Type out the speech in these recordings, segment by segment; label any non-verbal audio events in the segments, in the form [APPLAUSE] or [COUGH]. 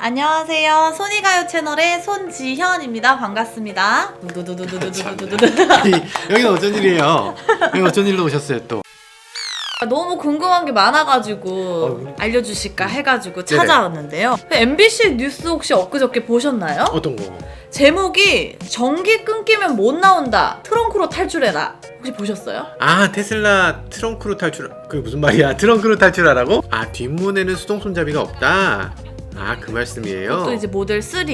네, 안녕하세요. 손이가요 채널의 손지현입니다. 반갑습니다. 두두두두두두두두두. 아니, 여기는 어쩐 일이에요? 여기 어쩐 일로 오셨어요 또? 너무 궁금한 게 많아가지고 어, 알려주실까 해가지고 네네. 찾아왔는데요. MBC 뉴스 혹시 엊그저께 보셨나요? 어떤 거? 제목이 전기 끊기면 못 나온다. 트렁크로 탈출해라. 혹시 보셨어요? 아 테슬라 트렁크로 탈출 그게 무슨 말이야? 트렁크로 탈출하라고? 아 뒷문에는 수동 손잡이가 없다. 아 그 말씀이에요. 또 이제 모델 3.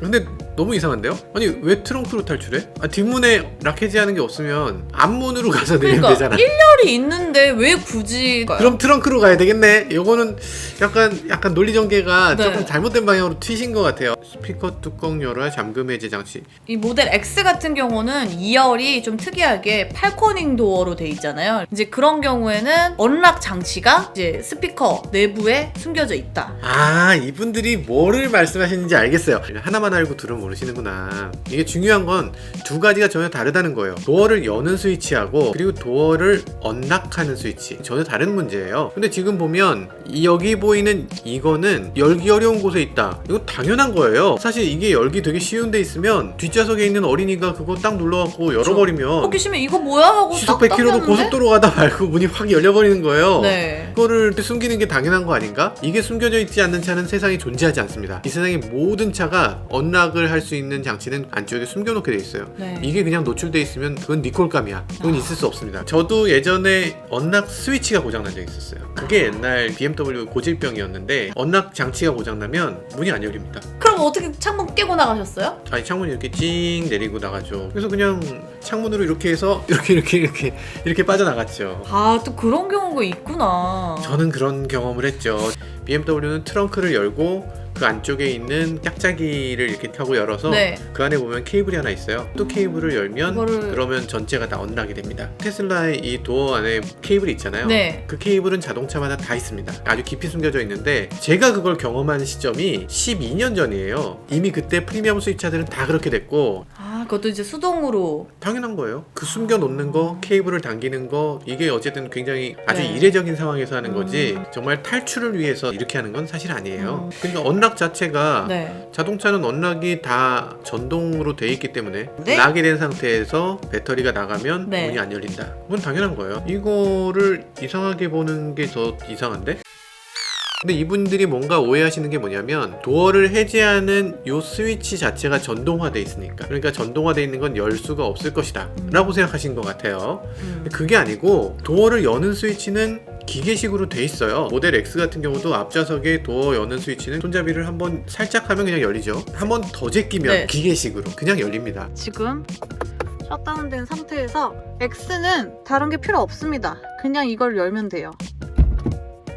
근데 너무 이상한데요? 아니 왜 트렁크로 탈출해? 아 뒷문에 락 해지하는 게 없으면 앞문으로 가서 내리면 그러니까 되잖아. 일렬이 있는데 왜 굳이 그럼 트렁크로 가야 되겠네. 요거는 약간 약간 논리 전개가 네. 조금 잘못된 방향으로 튀신 것 같아요. 스피커 뚜껑 열어 잠금 해제 장치. 이 모델 X 같은 경우는 2열이 좀 특이하게 팔코닝 도어로 돼 있잖아요. 이제 그런 경우에는 언락 장치가 이제 스피커 내부에 숨겨져 있다. 아 이분들이 뭐를 말씀하시는지 알겠어요 하나만 알고 둘은 모르시는구나. 이게 중요한 건 두 가지가 전혀 다르다는 거예요. 도어를 여는 스위치하고 그리고 도어를 언락하는 스위치. 전혀 다른 문제예요. 근데 지금 보면 이 여기 보이는 이거는 열기 어려운 곳에 있다. 이거 당연한 거예요. 사실 이게 열기 되게 쉬운 데 있으면 뒷좌석에 있는 어린이가 그거 딱 눌러갖고 열어버리면 호기심에 이거 뭐야 하고 시속 딱 100km로 당겼는데? 고속도로 가다 말고 문이 확 열려버리는 거예요. 네. 그거를 숨기는 게 당연한 거 아닌가? 이게 숨겨져 있지 않는 차는 세상에 존재하지 않습니다. 이 세상의 모든 차가 언락을 할 수 있는 장치는 안쪽에 숨겨놓게 돼 있어요. 네. 이게 그냥 노출돼 있으면 그건 니콜감이야. 그건 있을 수 없습니다. 저도 예전에 언락 스위치가 고장난 적이 있었어요. 그게 옛날 BMW 고질병이었는데 언락 장치가 고장나면 문이 안 열립니다. 그럼 어떻게 창문 깨고 나가셨어요? 아니 창문이 이렇게 찡 내리고 나가죠. 그래서 그냥 창문으로 이렇게 해서 [LAUGHS] 이렇게 이렇게 이렇게 이렇게 빠져나갔죠. 아 또 그런 경우가 있구나. 저는 그런 경험을 했죠. BMW는 트렁크를 열고 그 안쪽에 있는 짝짝이를 이렇게 켜고 열어서 네. 그 안에 보면 케이블이 하나 있어요. 또 케이블을 열면 그거를- 그러면 전체가 다 언락이 됩니다. 테슬라의 이 도어 안에 케이블이 있잖아요. 네. 그 케이블은 자동차마다 다 있습니다. 아주 깊이 숨겨져 있는데 제가 그걸 경험한 시점이 12년 전이에요. 이미 그때 프리미엄 수입차들은 다 그렇게 됐고 아 그것도 이제 수동으로. 당연한 거예요. 그 숨겨 놓는 거, 케이블을 당기는 거, 이게 어쨌든 굉장히 아주 네. 이례적인 상황에서 하는 음. 거지, 정말 탈출을 위해서 이렇게 하는 건 사실 아니에요. 음. 그러니까 언락 자체가 네. 자동차는 언락이 다 전동으로 돼 있기 때문에 네? 락이 된 상태에서 배터리가 나가면 네. 문이 안 열린다. 그건 당연한 거예요. 이거를 이상하게 보는 게 더 이상한데? 근데 이분들이 뭔가 오해하시는 게 뭐냐면 도어를 해제하는 요 스위치 자체가 전동화돼 있으니까 그러니까 전동화돼 있는 건 열 수가 없을 것이다 음. 라고 생각하신 것 같아요 음. 그게 아니고 도어를 여는 스위치는 기계식으로 돼 있어요 모델 X 같은 경우도 앞좌석에 도어 여는 스위치는 손잡이를 한번 살짝 하면 그냥 열리죠 한 번 더 제끼면 네. 기계식으로 그냥 열립니다 지금 셧다운된 상태에서 X는 다른 게 필요 없습니다. 그냥 이걸 열면 돼요.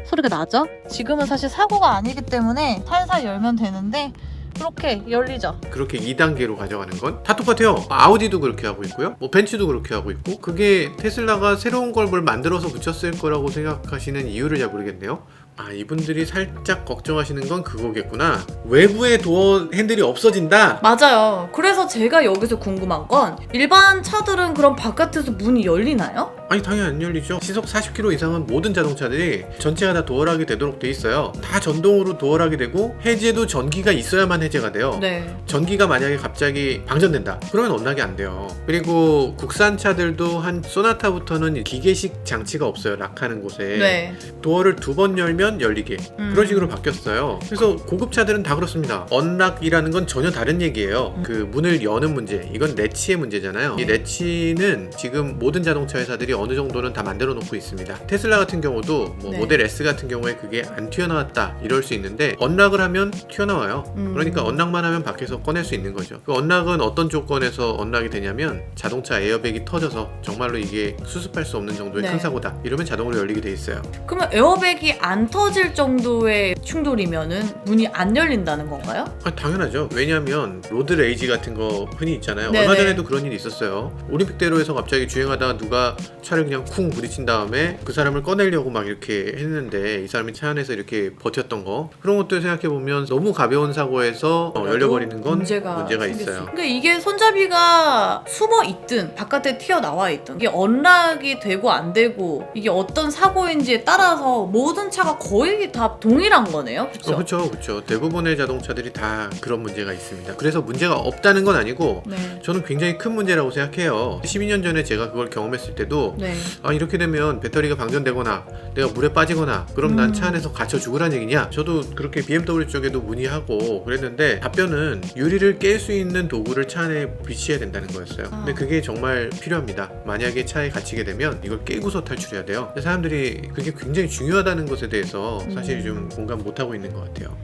소리가 나죠? 지금은 사실 사고가 아니기 때문에 살살 열면 되는데 그렇게 열리죠. 그렇게 2단계로 가져가는 건 다 똑같아요. 아우디도 그렇게 하고 있고요. 뭐 벤츠도 그렇게 하고 있고 그게 테슬라가 새로운 걸 뭘 만들어서 붙였을 거라고 생각하시는 이유를 잘 모르겠네요. 아 이분들이 살짝 걱정하시는 건 그거겠구나. 외부의 도어 핸들이 없어진다. 맞아요. 그래서 제가 여기서 궁금한 건 일반 차들은 그럼 바깥에서 문이 열리나요? 아니 당연히 안 열리죠. 시속 40km 이상은 모든 자동차들이 전체가 다 도어락이 되도록 돼 있어요. 다 전동으로 도어락이 되고 해제도 전기가 있어야만 해제가 돼요. 네. 전기가 만약에 갑자기 방전된다 그러면 언락이 안 돼요 그리고 국산 차들도 한 소나타부터는 기계식 장치가 없어요 락하는 곳에 네. 도어를 두 번 열면 열리게 음. 그런 식으로 바뀌었어요 그래서 고급 차들은 다 그렇습니다 언락이라는 건 전혀 다른 얘기예요 음. 그 문을 여는 문제 이건 내치의 문제잖아요 이 내치는 지금 모든 자동차 회사들이 어느 정도는 다 만들어 놓고 있습니다 테슬라 같은 경우도 뭐 네. 모델 S 같은 경우에 그게 안 튀어나왔다 이럴 수 있는데 언락을 하면 튀어나와요 음. 그러니까 언락만 하면 밖에서 꺼낼 수 있는 거죠. 그 언락은 어떤 조건에서 언락이 되냐면 자동차 에어백이 터져서 정말로 이게 수습할 수 없는 정도의 네. 큰 사고다. 이러면 자동으로 열리게 돼 있어요. 그러면 에어백이 안 터질 정도의 충돌이면은 문이 안 열린다는 건가요? 아, 당연하죠. 왜냐하면 로드 레이지 같은 거 흔히 있잖아요. 네네. 얼마 전에도 그런 일이 있었어요. 올림픽대로에서 갑자기 주행하다가 누가 차를 그냥 쿵 부딪힌 다음에 그 사람을 꺼내려고 막 이렇게 했는데 이 사람이 차 안에서 이렇게 버텼던 거 그런 것들 생각해 보면 너무 가벼운 사고에서 어, 열려버리는 건 문제가, 문제가, 생길 수 있어요. 그러니까 이게 손잡이가 숨어 있든 바깥에 튀어 나와 있든 이게 언락이 되고 안 되고 이게 어떤 사고인지에 따라서 모든 차가 거의 다 동일한 거네요. 그렇죠? 어, 그렇죠, 그렇죠. 대부분의 자동차들이 다 그런 문제가 있습니다. 그래서 문제가 없다는 건 아니고 네. 저는 굉장히 큰 문제라고 생각해요. 12년 전에 제가 그걸 경험했을 때도 네. 아 이렇게 되면 배터리가 방전되거나 내가 물에 빠지거나 그럼 음. 난차 안에서 갇혀 죽으란 얘기냐 저도 그렇게 BMW 쪽에도 문의하고 그랬는데 답변은 유리를 깰 수 있는 도구를 차 안에 비치해야 된다는 거였어요 아. 근데 그게 정말 필요합니다 만약에 차에 갇히게 되면 이걸 깨고서 탈출해야 돼요 사람들이 그게 굉장히 중요하다는 것에 대해서 사실 음. 좀 공감 못하고 있는 것 같아요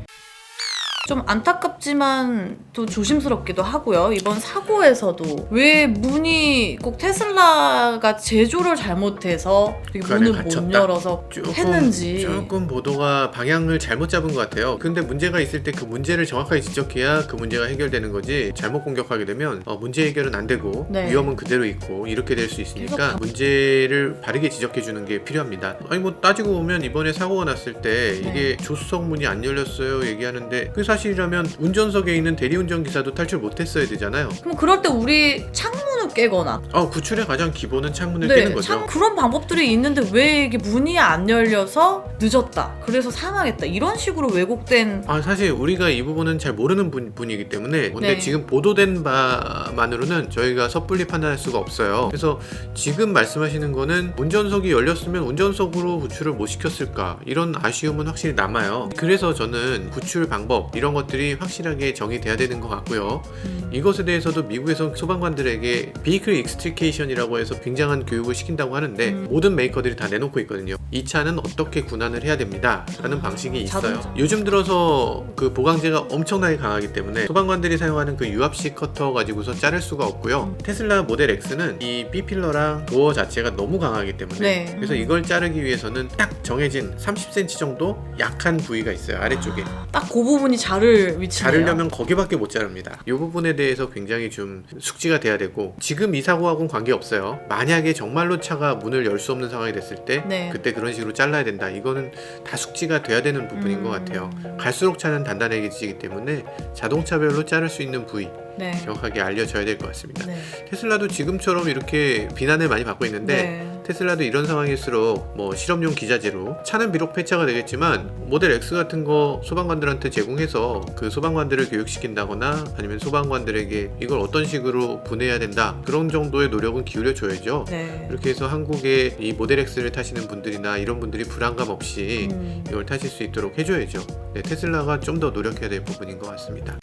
좀 안타깝지만 또 조심스럽기도 하고요. 이번 사고에서도 왜 문이 꼭 테슬라가 제조를 잘못해서 이렇게 그 문을 못 갇혔다. 열어서 조금, 했는지. 조금 보도가 방향을 잘못 잡은 것 같아요. 근데 문제가 있을 때 그 문제를 정확하게 지적해야 그 문제가 해결되는 거지. 잘못 공격하게 되면 어, 문제 해결은 안 되고 네. 위험은 그대로 있고 이렇게 될 수 있으니까 가- 문제를 바르게 지적해 주는 게 필요합니다. 아니 뭐 따지고 보면 이번에 사고가 났을 때 네. 이게 조수석 문이 안 열렸어요 얘기하는데 그 사실이라면 운전석에 있는 대리운전 기사도 탈출 못했어야 되잖아요. 그럼 그럴 때 우리 창문을 깨거나 어 구출의 가장 기본은 창문을 네, 깨는 거죠. 참 그런 방법들이 있는데 왜 이게 문이 안 열려서 늦었다. 그래서 사망했다. 이런 식으로 왜곡된 아 사실 우리가 이 부분은 잘 모르는 분, 분이기 때문에 근데 네. 지금 보도된 바만으로는 저희가 섣불리 판단할 수가 없어요 그래서 지금 말씀하시는 거는 운전석이 열렸으면 운전석으로 구출을 못 시켰을까 이런 아쉬움은 확실히 남아요 그래서 저는 구출 방법 이런 것들이 확실하게 정의돼야 되는 것 같고요 음, 이것에 대해서도 미국에서 소방관들에게 비이클 익스트리케이션이라고 해서 굉장한 교육을 시킨다고 하는데 음. 모든 메이커들이 다 내놓고 있거든요. 이 차는 어떻게 군환을 해야 됩니다. 라는 아, 방식이 있어요. 자동차. 요즘 들어서 그 보강제가 엄청나게 강하기 때문에 소방관들이 사용하는 그 유압식 커터 가지고서 자를 수가 없고요. 음. 테슬라 모델 X는 이 B필러랑 도어 자체가 너무 강하기 때문에 네. 그래서 이걸 자르기 위해서는 딱 정해진 30cm 정도 약한 부위가 있어요. 아래쪽에. 딱그 부분이 자를 위치네요. 자르려면 거기밖에 못 자릅니다. 이 부분에 대해서 굉장히 좀 숙지가 돼야 되고 지금 이 사고하고는 관계 없어요. 만약에 정말로 차가 문을 열 수 없는 상황이 됐을 때 네. 그때 그런 식으로 잘라야 된다. 이거는 다 숙지가 돼야 되는 부분인 음. 것 같아요. 갈수록 차는 단단해지기 때문에 자동차별로 자를 수 있는 부위 네. 정확하게 알려져야 될 것 같습니다. 네. 테슬라도 지금처럼 이렇게 비난을 많이 받고 있는데 네. 테슬라도 이런 상황일수록 뭐 실험용 기자재로 차는 비록 폐차가 되겠지만 모델 X 같은 거 소방관들한테 제공해서 그 소방관들을 교육시킨다거나 아니면 소방관들에게 이걸 어떤 식으로 분해해야 된다 그런 정도의 노력은 기울여 줘야죠. 네. 이렇게 해서 한국의 이 모델 X를 타시는 분들이나 이런 분들이 불안감 없이 음. 이걸 타실 수 있도록 해줘야죠. 네, 테슬라가 좀 더 노력해야 될 부분인 것 같습니다.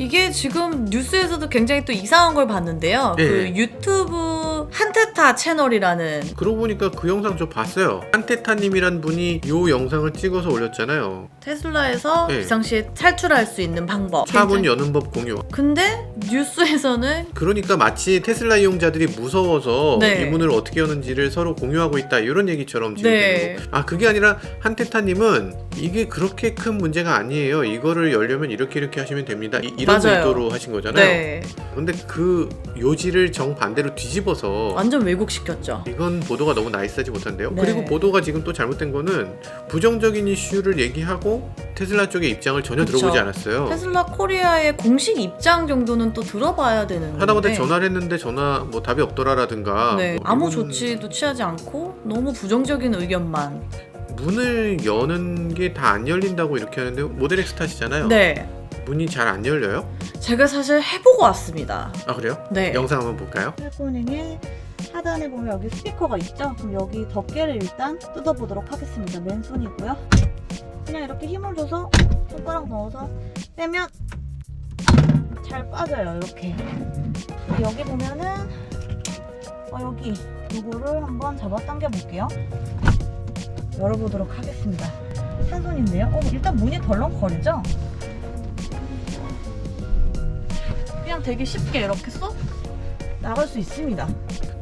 이게 지금 뉴스에서도 굉장히 또 이상한 걸 봤는데요. 네. 그 유튜브 한테 타 채널이라는 그러고 보니까 그 영상 저 봤어요. 한테타님이란 분이 요 영상을 찍어서 올렸잖아요. 테슬라에서 네. 비상시에 탈출할 수 있는 방법. 차문 여는 법 공유. 근데 뉴스에서는 그러니까 마치 테슬라 이용자들이 무서워서 네. 이 문을 어떻게 여는지를 서로 공유하고 있다 이런 얘기처럼 지금 네. 되는 거. 아 그게 아니라 한테타님은 이게 그렇게 큰 문제가 아니에요. 이거를 열려면 이렇게 이렇게 하시면 됩니다. 이, 런 맞아요. 의도로 하신 거잖아요. 네 근데 그 요지를 정 반대로 뒤집어서 완전 왜곡시켰죠. 이건 보도가 너무 나이스하지 못한데요. 네. 그리고 보도가 지금 또 잘못된 거는 부정적인 이슈를 얘기하고 테슬라 쪽의 입장을 전혀 그쵸. 들어보지 않았어요. 테슬라 코리아의 공식 입장 정도는 또 들어봐야 되는 하다못해 전화를 했는데 전화 뭐 답이 없더라라든가 네, 뭐 아무 이분 조치도 취하지 않고 너무 부정적인 의견만 문을 여는 게 다 안 열린다고 이렇게 하는데 모델 X 탓이잖아요. 네 문이 잘 안 열려요? 제가 사실 해보고 왔습니다. 아 그래요? 네 영상 한번 볼까요? 헬코닝에 하단에 보면 여기 스피커가 있죠? 그럼 여기 덮개를 일단 뜯어보도록 하겠습니다. 맨손이고요. 그냥 이렇게 힘을 줘서 손가락 넣어서 빼면 잘 빠져요. 이렇게. 여기 보면은 어, 여기 이거를 한번 잡아당겨 볼게요. 열어보도록 하겠습니다. 한 손인데요. 어, 일단 문이 덜렁거리죠? 그냥 되게 쉽게 이렇게 쏙 나갈 수 있습니다.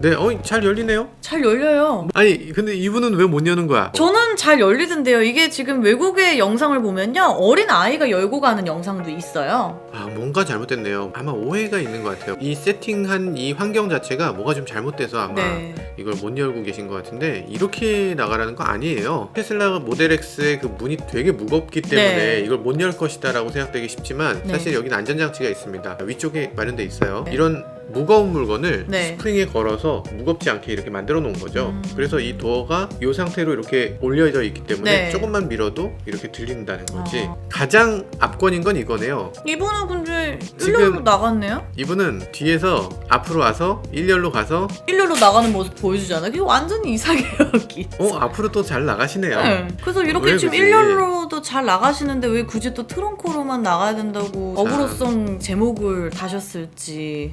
네, 어, 잘 열리네요. 잘 열려요. 아니 근데 이분은 왜 못 여는 거야? 저는 잘 열리던데요. 이게 지금 외국의 영상을 보면요. 어린 아이가 열고 가는 영상도 있어요. 아 뭔가 잘못됐네요. 아마 오해가 있는 것 같아요. 이 세팅한 이 환경 자체가 뭐가 좀 잘못돼서 아마 네. 이걸 못 열고 계신 것 같은데 이렇게 나가라는 거 아니에요. 테슬라 모델 X의 그 문이 되게 무겁기 때문에 네. 이걸 못 열 것이다라고 생각되기 쉽지만 네. 사실 여기는 안전장치가 있습니다. 위쪽에 마련돼 있어요. 네. 이런 무거운 물건을 네. 스프링에 걸어서 무겁지 않게 이렇게 만들어 놓은 거죠. 음. 그래서 이 도어가 이 상태로 이렇게 올려져 있기 때문에 네. 조금만 밀어도 이렇게 들린다는 거지. 아. 가장 압권인 건 이거네요. 이분은 근데 지금- 일렬로 나갔네요? 이분은 뒤에서 앞으로 와서 일렬로 가서 일렬로 나가는 모습 보여주잖아. 이게 완전히 이상해요, [LAUGHS] 여기. 어 앞으로 또 잘 나가시네요. 네. 그래서 이렇게 왜 지금 그지? 일렬로도 잘 나가시는데 왜 굳이 또 트렁크로만 나가야 된다고 참. 어그로성 제목을 다셨을지.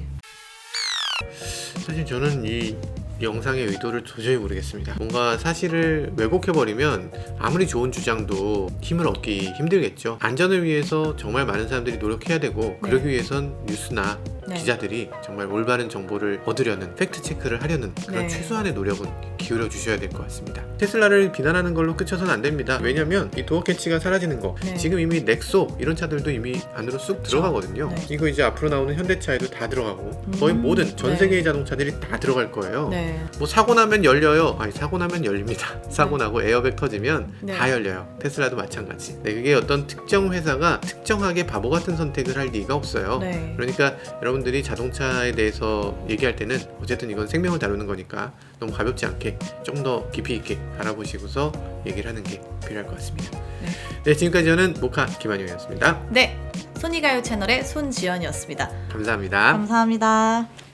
사실 저는 이 영상의 의도를 도저히 모르겠습니다. 뭔가 사실을 왜곡해버리면 아무리 좋은 주장도 힘을 얻기 힘들겠죠. 안전을 위해서 정말 많은 사람들이 노력해야 되고 그러기 위해선 뉴스나 네. 기자들이 정말 올바른 정보를 얻으려는 팩트 체크를 하려는 그런 네. 최소한의 노력은 기울여 주셔야 될 것 같습니다. 테슬라를 비난하는 걸로 끝쳐서는 안 됩니다. 왜냐면 이 도어 캐치가 사라지는 거 네. 지금 이미 넥소 이런 차들도 이미 안으로 쑥 들어가거든요. 네. 이거 이제 앞으로 나오는 현대차에도 다 들어가고 거의 음, 모든 전 네. 세계의 자동차들이 다 들어갈 거예요. 네. 뭐 사고 나면 열려요. 아니 사고 나면 열립니다. [LAUGHS] 사고 나고 에어백 터지면 네. 다 열려요. 테슬라도 마찬가지. 네, 그게 어떤 특정 회사가 특정하게 바보 같은 선택을 할 리가 없어요. 네. 그러니까 여러분들이 자동차에 대해서 얘기할 때는 어쨌든 이건 생명을 다루는 거니까 너무 가볍지 않게 좀 더 깊이 있게 알아보시고서 얘기를 하는 게 필요할 것 같습니다. 네. 네, 지금까지 저는 모카 김한용이었습니다. 네. 손이가요 채널의 손지연이었습니다. 감사합니다. 감사합니다.